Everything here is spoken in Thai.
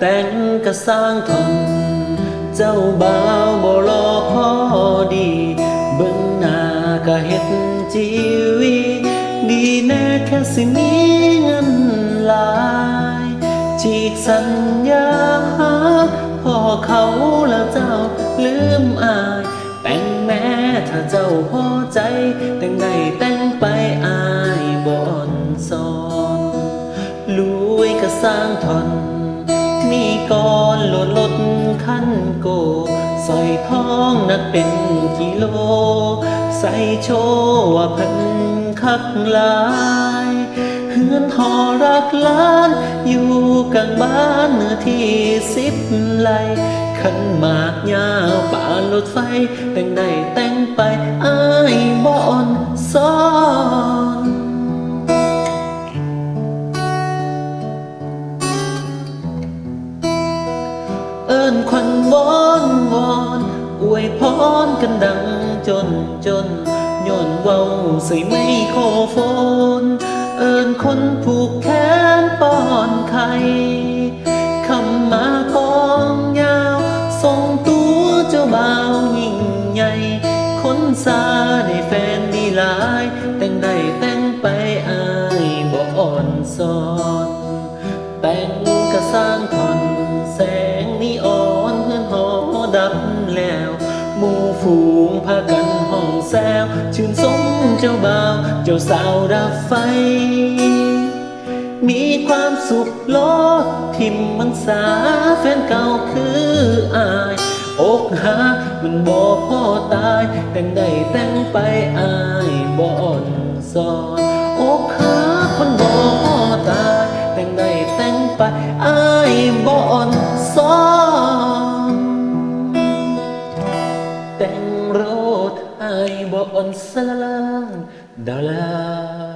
แต่งก็สร้างทนเจ้าบ่าวบ่รอพอดี เบิ่งหน้าก็เฮ็ดจีวีดีแน่แค่สิมีเงินหลายจีกสัญญาพ่อเขาแล้วเจ้าลืมอายแต่งแม้ถ้าเจ้าพอใจ แต่งได้แต่งไปอายบ่อนซอนลุยก็สร้างทน มีก่อนหลดลดคันโกใส่ทองนักเป็นกิโล ใส่โชว์ว่าพิ่นคักลายเฮือนหอรักล้าน อยู่กลางบ้านเนื้อที่สิบไร่ขันหมากยาวป่ารถไฟ แต่งได้แต่งไปอายบ่อ่อนซ้อน นควันวอนวอนอวยพรกันดังจนจนย้อนเว้าใส่ไม่โครโฟน เอิ้นคนผูกแขนป้อนไข่คำมากองยาวส่งตัวเจ้าบ่าวยิ่งใหญ่ คนซาได้แฟนมีหลาย แต่งได้แต่งไปอายบ่อ่อนซอน แต่งก็สร้าง แล้วหมู่ฝูงพากันห้องแซวชื่นสมเจ้าบ่าวเจ้าสาวดับไฟ มีความสุขโลดทิมมังสาแฟนเก่าคืออายอกหักมันบ่พอตาย แต่งได้แต่งไปอายบ่อนซอนอกหักมันบ่พอตาย แต่งได้แต่งไปอายบ่อน แต่งโรดอายบ่อ่อนสลางดาลา